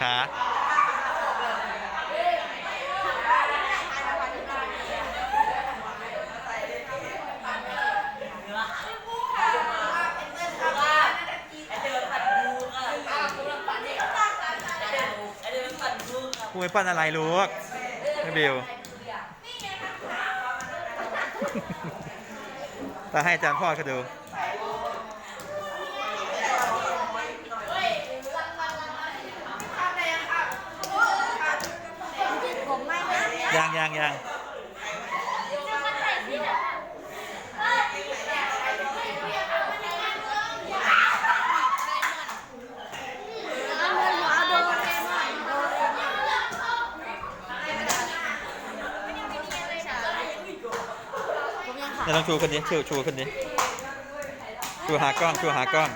คะครูไม่ปั้นอะไรลูกไม่บิวตาให้อาจารย์พ่อเขาดู ผมไม่นะ ยังยังยัง เอาเงินหัวเอาโดนเกมหน่อยโดนผ มยังขาดเดี๋ยวลองชูคนนี้ชูชูคนนี้ชูหากล้องชูหากล้อง